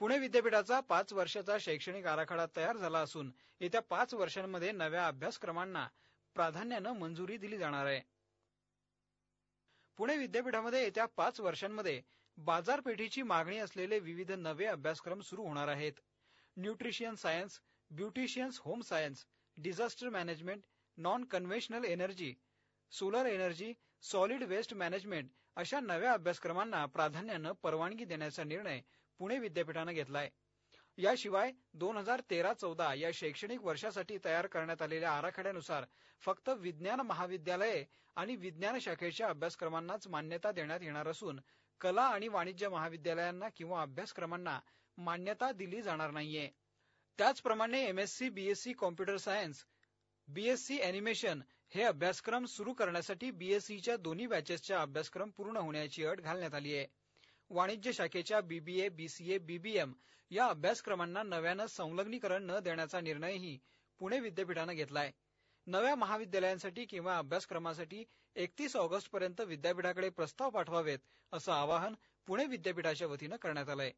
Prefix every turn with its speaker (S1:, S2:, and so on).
S1: पुणे विद्यापीठाचा पाच वर्षाचा शैक्षणिक आराखडा तयार झाला असून येत्या पाच वर्षांमध्ये नव्या अभ्यासक्रमांना प्राधान्यानं मंजुरी दिली जाणार आहे. पुणे विद्यापीठामध्ये येत्या पाच वर्षांमध्ये बाजारपेठेची मागणी असलेले विविध नवे अभ्यासक्रम सुरू होणार आहेत. Nutrition science beauticians home science disaster management non conventional energy solar energy solid waste management अशा नव्या अभ्यासक्रमांना प्राधान्यानं परवानगी देण्याचा निर्णय पुणे विद्यापीठानं घेतला आहे याशिवाय दोन हजार तेरा चौदा या शैक्षणिक वर्षासाठी तयार करण्यात आलेल्या आराखड्यानुसार फक्त विज्ञान महाविद्यालये आणि विज्ञान शाखेच्या अभ्यासक्रमांनाच मान्यता देण्यात येणार असून कला आणि वाणिज्य महाविद्यालयांना किंवा अभ्यासक्रमांना मान्यता दिली जाणार नाहीये. त्याचप्रमाणे MSc BSc computer science BSc animation हे अभ्यासक्रम सुरू करण्यासाठी बीएससीच्या दोन्ही बॅचेसच्या अभ्यासक्रम पूर्ण होण्याची अट घालण्यात आली आहे. वाणिज्य शाखेच्या बीबीए बीसीए बीबीएम या अभ्यासक्रमांना नव्यानं संलग्नीकरण न देण्याचा निर्णयही पुणे विद्यापीठानं घेतला आहे नव्या महाविद्यालयांसाठी किंवा अभ्यासक्रमासाठी एकतीस ऑगस्टपर्यंत विद्यापीठाकडे प्रस्ताव पाठवावेत असं आवाहन पुणे विद्यापीठाच्या वतीनं करण्यात आलं आहे